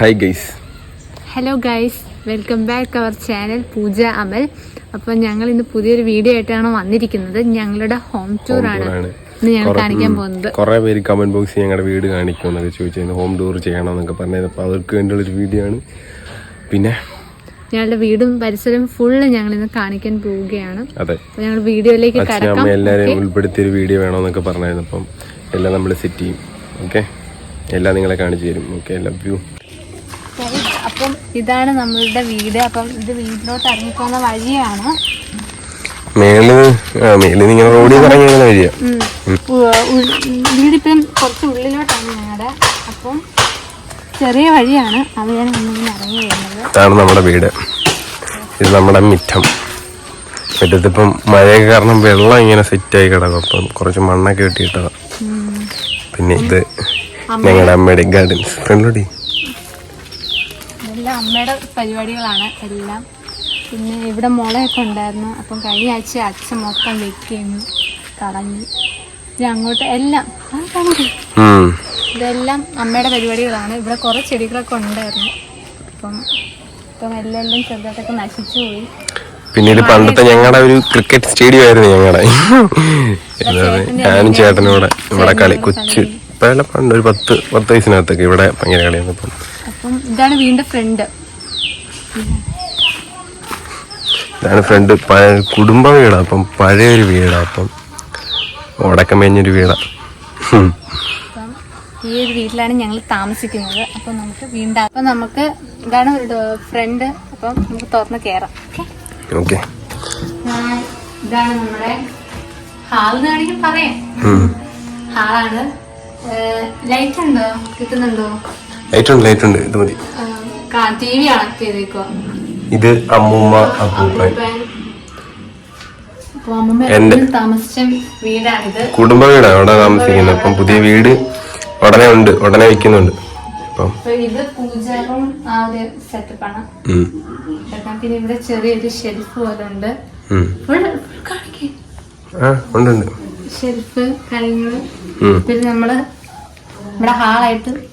Hi guys hello guys welcome back our channel Pooja Amal അപ്പോൾ ഞങ്ങൾ ഇന്ന് പുതിയൊരു വീഡിയോ ആയിട്ടാണ് വന്നിരിക്കുന്നത്. ഞങ്ങളുടെ ഹോം ടൂർ ആണ്. ഇന്ന് ഞങ്ങൾ കാണിക്കാൻ പോകുന്നത്. കുറെ പേര് കമന്റ് ബോക്സിൽ ഞങ്ങളുടെ വീട് കാണിക്കുമെന്നൊക്കെ ചോദിച്ചു ഹോം ടൂർ ചെയ്യണമെന്നൊക്കെ പറഞ്ഞത്. അപ്പോൾ അവർക്ക് വേണ്ടിയുള്ളൊരു വീഡിയോ ആണ്. പിന്നെ? ഞങ്ങളുടെ വീടും പരിസരവും ഫുള്ള് ഞങ്ങൾ ഇന്ന് കാണിക്കാൻ പോവുകയാണ്. അതെ. ഞങ്ങൾ വീഡിയോയിലേക്ക് കടക്കാം. എല്ലാവരെയും ഉൾപ്പെടുത്തിയ ഒരു വീഡിയോ വേണമെന്നൊക്കെ പറഞ്ഞായിരുന്നു. അപ്പം എല്ലാം നമ്മൾ സെറ്റ് ചെയ്യും. ഓക്കെ എല്ലാം നിങ്ങളെ കാണിച്ചു തരും. ഓക്കെ ലവ് യു അപ്പം ഇതാണ് നമ്മളുടെ വീട്. അപ്പം ഇത് വീട്ടിലോട്ട് ഇറങ്ങിപ്പോകുന്ന വഴിയാണ്. മേളിൽ ആ മേളിൽ നിങ്ങൾ റോഡിൽ ഇറങ്ങി വഴിയാ. വീടിപ്പം കുറച്ച് ഉള്ളിലോട്ടാണ് ഞങ്ങളുടെ അപ്പം ചെറിയ വഴിയാണ്. അവിടെയാണ് നമ്മളിങ്ങനെ ഇറങ്ങി വരുന്നത്. ഇതാണ് നമ്മുടെ വീട്. ഇത് നമ്മുടെ മിറ്റം. മിറ്റത്തിപ്പം മഴയൊക്കെ കാരണം വെള്ളം ഇങ്ങനെ സെറ്റായി കിടക്കും. അപ്പം കുറച്ച് മണ്ണൊക്കെ കിട്ടിയിട്ടതാണ് പിന്നെ ഇത് ഞങ്ങളുടെ അമ്മയുടെ ഗാർഡൻസ് ഫ്രണ്ടിലോട്ടി ഇതെല്ലാം അമ്മയുടെ പരിപാടികളാണ് എല്ലാം. പിന്നെ ഇവിടെ മുളയൊക്കെ ഉണ്ടായിരുന്നു. അപ്പം കഴിഞ്ഞ ആഴ്ച അച്ഛൻ മൊത്തം വെക്കുന്നു കളഞ്ഞു. ഇനി അങ്ങോട്ട് എല്ലാം? ഇതെല്ലാം അമ്മയുടെ പരിപാടികളാണ്. ഇവിടെ കുറേ ചെടികളൊക്കെ ഉണ്ടായിരുന്നു. അപ്പം ഇപ്പം എല്ലാം എല്ലാം ചെറുതായിട്ടൊക്കെ നശിച്ചു പോയി. പിന്നീട് പണ്ടത്തെ ഞങ്ങളുടെ ഒരു ക്രിക്കറ്റ് സ്റ്റേഡിയം ആയിരുന്നു ഞങ്ങളുടെ ഞാനും ചേട്ടനും ഇവിടെ ഇവിടെ കളി. കൊച്ചു ഇപ്പം പണ്ട് ഒരു പത്ത് പത്ത് വയസ്സിനകത്തൊക്കെ ഇവിടെ ഭയങ്കര കളിയാണ് ഇപ്പം. അപ്പം ഇതാണ് വീണ്ടും ഫ്രണ്ട് ഇതാണ് ഫ്രണ്ട് കുടുംബ വീടാ അപ്പം പഴയ ഒരു വീടാ അപ്പം ഉടക്കമേഞ്ഞൊരു വീടാ. ഈ ഒരു വീട്ടിലാണ് ഞങ്ങൾ താമസിക്കുന്നത്. അപ്പം നമുക്ക് വീണ്ടും അപ്പം നമുക്ക് ഇതാണ് ഒരു ഫ്രണ്ട് അപ്പം നമുക്ക് തുറന്ന് കയറാം ഓക്കെ? ഓക്കെ. ഇതാണ് നമ്മുടെ ഹാളെന്ന് വേണമെങ്കിൽ പറയാം. ഹാളാണ്. ലൈറ്റ് ഉണ്ടോ? കിട്ടുന്നുണ്ടോ? ലൈറ്റ് ഉണ്ട് ലൈറ്റ് ഉണ്ട് ഇത് മതി. ഇത് അമ്മൂമ്മ അപ്പൂപ്പൻ. എന്റെ- കുടുംബ വീടാണ് അവിടെ താമസിക്കുന്നത്. അപ്പം പുതിയ വീട് ഉടനെ ഉണ്ട് ഉടനെ വെക്കുന്നുണ്ട്. അപ്പം ഇത് പൂജ റൂം ആ ഒരു സെറ്റപ്പാണ്. പിന്നെ ഇവിടെ ചെറിയൊരു ഷെൽഫ് പോലെ ഉണ്ട്. ഉണ്ട് ഷെൽഫ് കാര്യങ്ങൾ. പിന്നെ നമ്മൾ നമ്മുടെ ഹാളായിട്ട്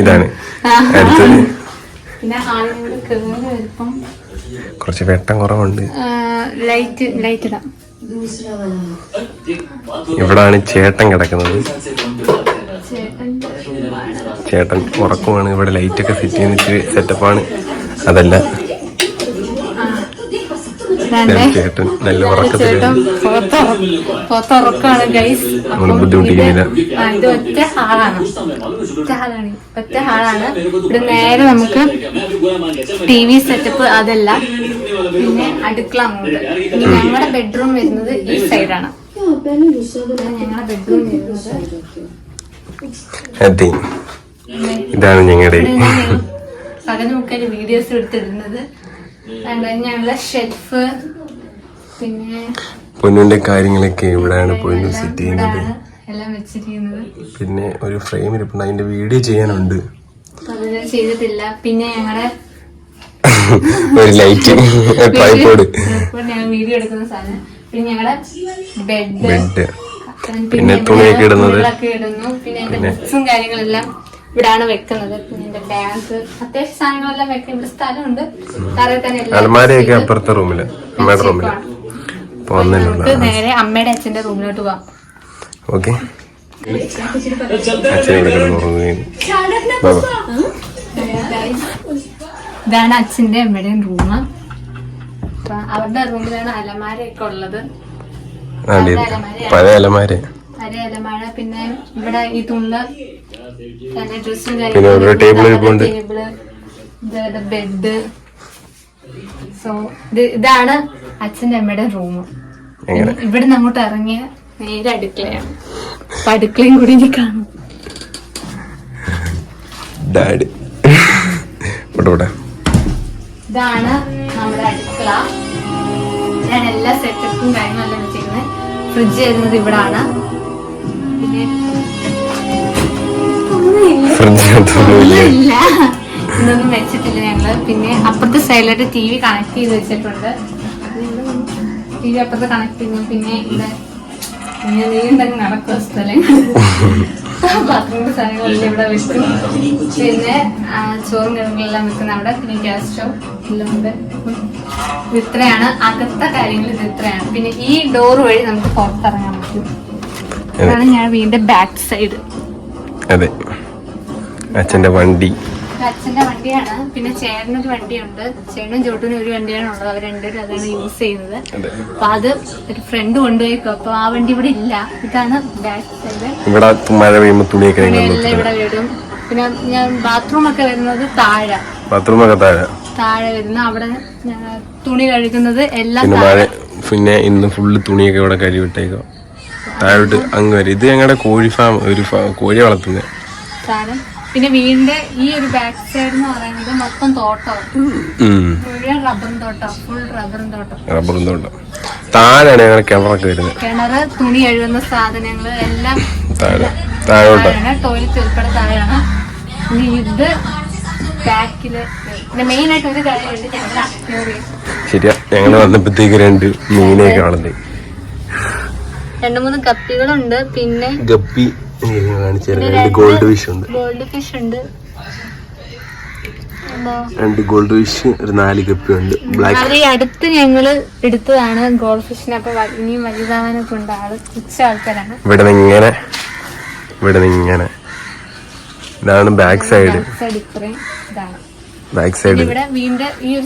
ഇതാണ്. അടുത്തത്. കുറച്ച് വെട്ടം കുറവുണ്ട്. ഇവിടാണ് ചേട്ടൻ കിടക്കുന്നത്. ചേട്ടൻ ഉറക്കമാണ്. ഇവിടെ ലൈറ്റ് ഒക്കെ സെറ്റ് ചെയ്യുന്ന സെറ്റപ്പാണ് അതല്ല. നല്ല ചേട്ടൻ പുറത്തുറ- പുറത്തുറക്കാണ് ഗൈസ് ബുദ്ധിമുട്ടിക്കുന്നില്ല ഇത് ഒറ്റ ഹാളാണ്. ഒറ്റ ഹാളാണ്. ഒറ്റ ഹാളാണ്. ഇവിടെ നേരെ നമുക്ക് ടി വി സെറ്റപ്പ് അതല്ല. പിന്നെ അടുക്കള അങ്ങോട്ട്. ഇനി ഞങ്ങളുടെ ബെഡ്റൂം വരുന്നത് ഈ സൈഡാണ് ഞങ്ങളുടെ ബെഡ്റൂം വരുന്നത്. ഇതാണ് ഞങ്ങളുടെ പകൽ മുക്കാൽ വീഡിയോസ് എടുത്തിടുന്നത്. ഞങ്ങളുടെ ഷെൽഫ് പിന്നെ പൊന്നുവിന്റെ കാര്യങ്ങളൊക്കെ ഇവിടെയാണ് പൊന്നു സെറ്റ് ചെയ്യുന്നത്? എല്ലാം വെച്ചിരിക്കുന്നത്. പിന്നെ ഒരു ഫ്രെയിം ഇരിപ്പുണ്ട് അതിന്റെ വീഡിയോ ചെയ്യാനുണ്ട്. ചെയ്തിട്ടില്ല. പിന്നെ ഞങ്ങളുടെ ഒരു ലൈറ്റ് ട്രൈപോഡ് വീഡിയോ എടുക്കുന്ന സാധനം. പിന്നെ ഞങ്ങളുടെ ബെഡ് ബെഡ് പിന്നെ തുണിയൊക്കെ ഇടുന്നത്. ഇടുന്നു. പിന്നെ ബുക്സും കാര്യങ്ങളെല്ലാം ഇവിടാണ് വെക്കുന്നത്. പിന്നെ എന്റെ അത്യാവശ്യ സാധനങ്ങളെല്ലാം വെക്കാൻ ഇവിടെ സ്ഥലമുണ്ട്. തന്നെ അലമാരയൊക്കെ അപ്പുറത്തെ റൂമിൽ അമ്മയുടെ റൂമിൽ. നമുക്ക് നേരെ അമ്മയുടെ അച്ഛന്റെ റൂമിലോട്ട് പോവാം. ഓക്കെ. ഇതാണ് അച്ഛന്റെ അമ്മയുടെയും റൂം അപ്പൊ അവരുടെ റൂമിലാണ് അലമാരയൊക്കെ ഉള്ളത്. പഴയ അലമാര. പഴയ അലമാര. പിന്നെ ഇവിടെ ഈ തുള്ള പിന്നെ ഒരു ടേബിൾ ഇരിപ്പുണ്ട്. ബെഡ് സോ ഇതാണ് അച്ഛന്റെ അമ്മയുടെ റൂം ഇവിടെ നിന്ന് അങ്ങോട്ട് ഇറങ്ങിയ നേരെ അടുക്കളയാണ്. അപ്പൊ അടുക്കളയും കൂടി ഇനി കാണും. ഡാഡി ഇതാണ് നമ്മുടെ അടുക്കള. ഞാൻ എല്ലാ സെറ്റപ്പും കാര്യങ്ങളെല്ലാം ചെയ്യുന്നത് ഫ്രിഡ്ജ് വരുന്നത് ഇവിടാണ്. ഇല്ല ഇതൊന്നും വെച്ചിട്ടില്ല ഞങ്ങൾ. പിന്നെ അപ്പുറത്തെ സൈഡിലായിട്ട് ടി വി കണക്ട് ചെയ്ത് വെച്ചിട്ടുണ്ട്. ടി വി അപ്പുറത്ത് കണക്ട് ചെയ്യുന്നു. പിന്നെ ഇവിടെ പിന്നെ നീണ്ടങ്ങ് നടക്കുക സ്ഥലം ബാത്റൂമിന്റെ സാധനങ്ങളെല്ലാം ഇവിടെ വെക്കും പിന്നെ ചോറും കിഴങ്ങുകളെല്ലാം വെക്കുന്ന അവിടെ. പിന്നെ ഗ്യാസ് സ്റ്റവ് എല്ലാം ഉണ്ട്. ഇത്രയാണ്. അകത്തെ കാര്യങ്ങൾ ഇത് ഇത്രയാണ്. പിന്നെ ഈ ഡോർ വഴി നമുക്ക് പുറത്തിറങ്ങാൻ പറ്റും. അതാണ് ഞാൻ വീടിന്റെ ബാക്ക് സൈഡ് അതെ. അച്ഛന്റെ വണ്ടി. അച്ഛന്റെ വണ്ടിയാണ്. പിന്നെ ചേട്ടനൊരു വണ്ടിയുണ്ട്. ചേട്ടനും ചോട്ടനും ഒരു വണ്ടിയാണ് ഉള്ളത്. അവർ രണ്ടുപേരും അതാണ് യൂസ് ചെയ്യുന്നത്. അപ്പൊ അത് ഒരു ഫ്രണ്ട് കൊണ്ടുപോയിക്കോ. അപ്പൊ ആ വണ്ടി ഇവിടെ ഇല്ല. ഇതാണ് ബാക്ക് സൈഡ് ഇവിടെ മഴ പെയ്യുമ്പോൾ തുണിയൊക്കെ എല്ലാം ഇവിടെ വീടും പിന്നെ ഞാൻ ബാത്റൂം ഒക്കെ വരുന്നത് താഴെ. ബാത്റൂമൊക്കെ താഴെ. താഴെ വരുന്ന അവിടെ തുണി കഴുകുന്നത് എല്ലാം പിന്നെ ഇന്ന് ഫുള്ള് തുണിയൊക്കെ ഇവിടെ കഴിവിട്ടേക്കോ താഴോട്ട് അങ്ങ് വരും. ഇത് ഞങ്ങളുടെ കോഴി ഫാം ഒരു കോഴി വളർത്തുന്നത് പിന്നെ വീടിന്റെ ഈ ഒരു ബാക്ക് സൈഡ് എന്ന് പറയുന്നത് മൊത്തം തോട്ടം. മുഴുവൻ റബ്ബർ തോട്ടം ഫുൾ റബ്ബർ തോട്ടം. റബ്ബർ തോട്ടം. താഴെയാണ് ഞങ്ങളുടെ കിണറൊക്കെ വരുന്നത്. കിണറ് തുണി എഴുതുന്ന സാധനങ്ങൾ എല്ലാം താഴെ താഴോട്ട്. ടോയ്ലറ്റ് ഉൾപ്പെടെ താഴെയാണ്. ഇനി ഇത് ബാക്കിൽ പിന്നെ മെയിൻ ആയിട്ട് ഒരു കാര്യമുണ്ട് അക്വേറിയം ശരിയാ. ഞങ്ങൾ വന്നപ്പോഴത്തേക്ക് രണ്ട് മീനെ വളർത്തി രണ്ടു മൂന്ന് കപ്പികളുണ്ട്. പിന്നെ ഗപ്പി. കാണിച്ചു തരാം. രണ്ട് ഗോൾഡ് ഫിഷ് ഉണ്ട്. ഗോൾഡ് ഫിഷ് ഉണ്ട്. രണ്ട് ഗോൾഡ് ഫിഷ് ഒരു നാല് ഗപ്പി ഉണ്ട്. ബ്ലാക്ക് ഈ അടുത്ത് ഞങ്ങൾ എടുത്തതാണ് ഗോൾഡ് ഫിഷിനെ അപ്പൊ ഇനിയും വലുതാവാനൊക്കെ ഉണ്ട്. ആൾ ഉച്ച ആൾക്കാരാണ്. ഇവിടെ ഇങ്ങനെ ഇവിടെ ഇങ്ങനെ ഇതാണ് ബാക്ക് സൈഡ് ബാക്ക് സൈഡ്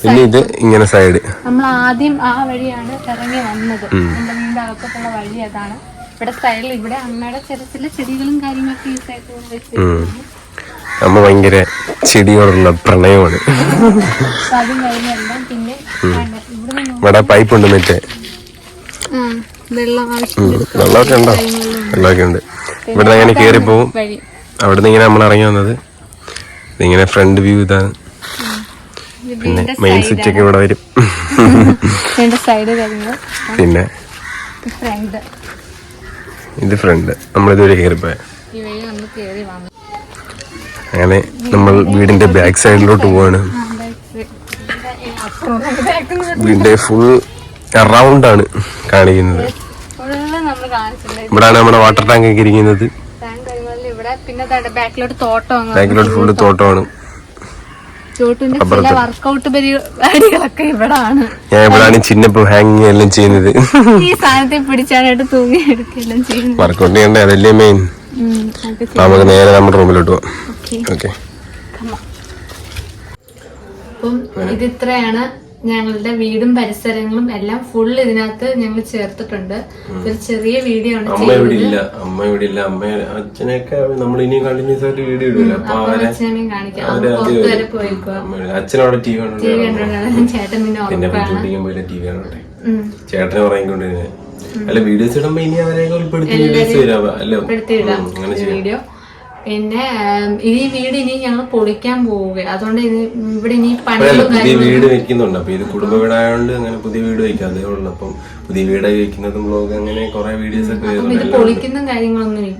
പിന്നെ ഇത് ഇങ്ങനെ സൈഡ് നമ്മൾ ആദ്യം ആ വഴിയാണ് ഇറങ്ങി വന്നത്. നമ്മുടെ വീണ്ടും അകത്തുള്ള വഴി അതാണ്. ഇവിടെ സൈഡിൽ ഇവിടെ അമ്മയുടെ ചെറിയ ചില ചെടികളും കാര്യങ്ങളൊക്കെ ഈ സൈഡിൽ അമ്മ ഭയങ്കര ചെടിയോടുള്ള പ്രണയമാണ്. ഇവിടെ പൈപ്പ് ഉണ്ട് മറ്റേ. വെള്ളമൊക്കെ ഉണ്ടോ? വെള്ളമൊക്കെ ഉണ്ട്. ഇവിടെ അങ്ങനെ കയറി പോവും. അവിടെ നിന്ന് ഇങ്ങനെ നമ്മൾ ഇറങ്ങി വന്നത്. ഇതിങ്ങനെ ഫ്രണ്ട് വ്യൂ ഇതാണ് പിന്നെ മെയിൻ സിറ്റി ഒക്കെ ഇവിടെ വരും. പിന്നെ? ഫ്രണ്ട് ഇത് ഫ്രണ്ട് നമ്മളിതുവരെ കയറിപ്പോയ അങ്ങനെ നമ്മൾ വീടിന്റെ ബാക്ക് സൈഡിലോട്ട് പോവാണ്. വീടിന്റെ ഫുൾ അറൗണ്ട് ആണ് കാണിക്കുന്നത്. ഇവിടാണ് നമ്മുടെ വാട്ടർ ടാങ്ക് ഒക്കെ ഇരിക്കുന്നത്. ബാക്കിലോട്ട് തോട്ടമാണ്. ചോട്ടിന്റെ ചില വർക്കൗട്ട് പരിപാടികളൊക്കെ ഇവിടെ ഞാൻ ഇവിടാണ് ചിന്നപ്പം ഹാങ്ങിങ് എല്ലാം ചെയ്യുന്നത്. ഈ സാധനത്തെ പിടിച്ചാനായിട്ട് തൂങ്ങി എടുക്കുകയെല്ലാം ചെയ്യുന്നു വർക്കൗട്ട് ചെയ്യണ്ടേ? അതല്ലേ മെയിൻ. നമുക്ക് നേരെ നമ്മുടെ റൂമിലോട്ട് പോവാം. ഓക്കെ. അപ്പം ഇത് ഇത്രയാണ് ഞങ്ങളുടെ വീടും പരിസരങ്ങളും എല്ലാം ഫുൾ ഇതിനകത്ത് ഞങ്ങൾ ചേർത്തിട്ടുണ്ട്. ഒരു ചെറിയ വീഡിയോ ആണ് അമ്മ ഇവിടെ ഇല്ല അമ്മ ഇവിടെ ഇല്ല അമ്മ അച്ഛനെയൊക്കെ നമ്മൾ ഇനിയും കണ്ടിന്യൂസ് ആയിട്ട് വീഡിയോ ഇടില്ല അച്ഛനെയും കാണിക്കാം. പുറത്ത് വരെ അച്ഛനവിടെ ടി വി ചേട്ടൻ പിന്നെ പിന്നെ ഉറപ്പാണ്. ഷൂട്ടിങ് പോയില്ല ടി വി കാണട്ടെ. ചേട്ടനെ ഉറങ്ങിക്കൊണ്ടിരുന്നത് അല്ല വീഡിയോസ് ഇടുമ്പോ ഇനി അവരെ ഉൾപ്പെടുത്തി വീഡിയോസ് വരാം. അല്ല? അങ്ങനെ ചെയ്യാം. വീഡിയോ. പിന്നെ ഈ വീട് ഇനി ഞങ്ങൾ പൊളിക്കാൻ പോവുക അതുകൊണ്ട് ഇത് ഇവിടെ ഇനി പണി പുതിയ വീട് വെക്കുന്നുണ്ട്. അപ്പൊ ഇത് കുടുംബ വീടായതുകൊണ്ട് അങ്ങനെ പുതിയ വീട് വെക്കാം. അതേ ഉള്ളു. അപ്പം പുതിയ വീട് വെക്കുന്നതും ബ്ലോഗ് അങ്ങനെ കുറെ വീഡിയോസ് ഒക്കെ ഇത് പൊളിക്കുന്ന കാര്യങ്ങളൊന്നും ഇല്ല.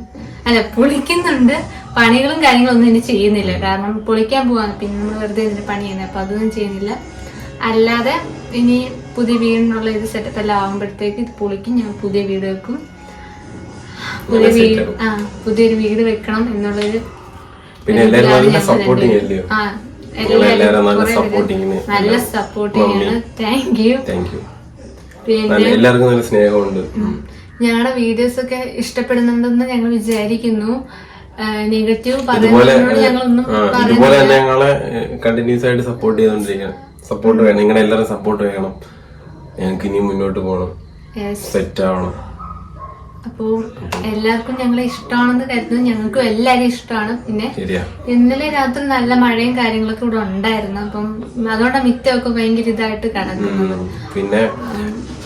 അല്ല പൊളിക്കുന്നുണ്ട്. പണികളും കാര്യങ്ങളും ഒന്നും ഇനി ചെയ്യുന്നില്ല. കാരണം പൊളിക്കാൻ പോവാണ്. പിന്നെ നമ്മൾ വെറുതെ ഇതിന് പണി ചെയ്യുന്നത് അപ്പൊ അതൊന്നും ചെയ്യുന്നില്ല. അല്ലാതെ ഇനി പുതിയ വീടിനുള്ള ഇത് സെറ്റപ്പ് എല്ലാം ആകുമ്പോഴത്തേക്ക് ഇത് പൊളിക്കും. ഞാൻ പുതിയ വീട് വെക്കും. പുതിയ വീട് ആ പുതിയൊരു വീട് വെക്കണം എന്നുള്ളൊരു പിന്നെ എല്ലാവരും നല്ല സപ്പോർട്ടിങ് അല്ലയോ നിങ്ങളെ നല്ല സപ്പോർട്ടിങ്ങിന് നല്ല സപ്പോർട്ടിങ് ആണ്. താങ്ക് യു താങ്ക് യു പിന്നെ എല്ലാവർക്കും നല്ല സ്നേഹമുണ്ട്. ഞങ്ങളുടെ വീഡിയോസ് ഒക്കെ ഇഷ്ടപ്പെടുന്നുണ്ടെന്ന് ഞങ്ങൾ വിചാരിക്കുന്നു. നെഗറ്റീവ് ഇതുപോലെ തന്നെ ഞങ്ങളെ കണ്ടിന്യൂസ് ആയിട്ട് സപ്പോർട്ട് ചെയ്തോണ്ടിരിക്കണം സപ്പോർട്ട് വേണം. നിങ്ങളുടെ എല്ലാവരും സപ്പോർട്ട് വേണം. ഞങ്ങൾക്ക് ഇനിയും മുന്നോട്ട് പോകണം. സെറ്റ് ആവണം. അപ്പോൾ എല്ലാവർക്കും ഞങ്ങളെ ഇഷ്ടമാണെന്ന് കരുതുന്നു. ഞങ്ങൾക്കും എല്ലാവരും ഇഷ്ടമാണ്. പിന്നെ ഇന്നലെ രാത്രി നല്ല മഴയും കാര്യങ്ങളൊക്കെ ഇവിടെ ഉണ്ടായിരുന്നു. അപ്പം അതുകൊണ്ട് മിറ്റമൊക്കെ ഭയങ്കര ഇതായിട്ട് കിടക്കുന്നത്. പിന്നെ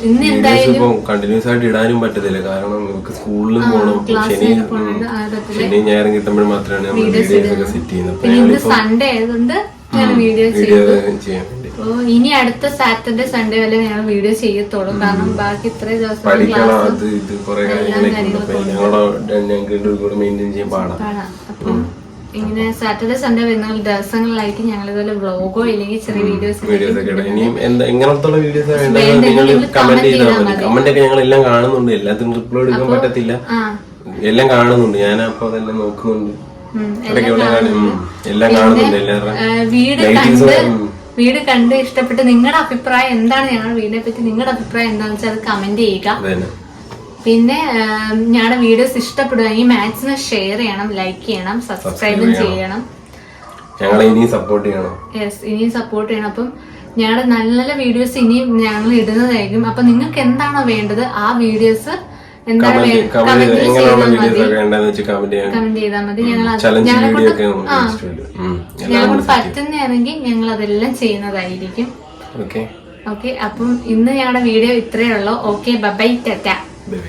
ഇന്ന് എന്തായാലും കണ്ടിന്യൂസ് ആയിട്ട് ഇടാനും പറ്റത്തില്ല. കാരണം നമുക്ക് സ്കൂളിലും പോകണം ശനി ഞായറും കിട്ടുമ്പോൾ മാത്രമാണ് നമ്മൾ വീഡിയോസ് ഒക്കെ സെറ്റ് ചെയ്യുന്നത്. സൺഡേ ആയതുകൊണ്ട് ഞാൻ വീഡിയോ വീഡിയോ ഇനി അടുത്ത സാറ്റർഡേ സൺഡേ വരെ ഞാൻ വീഡിയോ ചെയ്യത്തുള്ളൂ. കാരണം ബാക്കി ഇത്രയും ദിവസം പഠിക്കണം അത് ഇത് കുറെ കാര്യങ്ങളൊക്കെ ഉണ്ട്. അപ്പൊ ഞങ്ങളുടെ ഞങ്ങൾക്ക് കൂടെ മെയിന്റെയിൻ ചെയ്യാൻ പാടാം. കാണാം അപ്പം ഇങ്ങനെ സാറ്റർഡേ സൺഡേ വരുന്ന ദിവസങ്ങളിലായിരിക്കും ഞങ്ങൾ ഇതുപോലെ വ്ളോഗോ ഇല്ലെങ്കിൽ ചെറിയ വീഡിയോസ് എങ്ങനത്തുള്ള വീഡിയോസ് വേണ്ടത് നിങ്ങൾ കമന്റ് ചെയ്താൽ മതി. കമന്റ് ഒക്കെ ഞങ്ങൾ എല്ലാം കാണുന്നുണ്ട്. എല്ലാത്തിനും റിപ്ലൈ എടുക്കാൻ പറ്റത്തില്ല. എല്ലാം കാണുന്നുണ്ട്. ഞാൻ അപ്പൊ അതെല്ലാം നോക്കുന്നുണ്ട്. എല്ലാം കാണുന്നുണ്ട് എല്ലാവരുടെ വീട് കണ്ട് ഇഷ്ടപ്പെട്ട് നിങ്ങളുടെ അഭിപ്രായം എന്താണ് ഞങ്ങളുടെ വീടിനെ പറ്റി? നിങ്ങളുടെ അഭിപ്രായം എന്താണെന്ന് വെച്ചാൽ അത് കമന്റ് ചെയ്യുക. പിന്നെ ഞങ്ങളുടെ വീഡിയോസ് ഇഷ്ടപ്പെടുകയെങ്കിൽ മാക്സിമം ഷെയർ ചെയ്യണം ലൈക്ക് ചെയ്യണം സബ്സ്ക്രൈബും ചെയ്യണം. ഞങ്ങളെ ഇനിയും സപ്പോർട്ട് ചെയ്യണം. യെസ് ഇനിയും സപ്പോർട്ട് ചെയ്യണം. അപ്പം ഞങ്ങളുടെ നല്ല നല്ല വീഡിയോസ് ഇനിയും ഞങ്ങൾ ഇടുന്നതായിരിക്കും. അപ്പൊ നിങ്ങൾക്ക് എന്താണോ വേണ്ടത് ആ വീഡിയോസ് കമന്റ് ചെയ്താൽ മതി. ഞങ്ങൾ പറ്റുന്നതാണെങ്കിൽ ഞങ്ങൾ അതെല്ലാം ചെയ്യുന്നതായിരിക്കും. ഓക്കെ ഓക്കെ അപ്പം ഇന്ന് ഞങ്ങളുടെ വീഡിയോ ഇത്രയേ ഉള്ളൂ. Okay bye Tata. ബൈ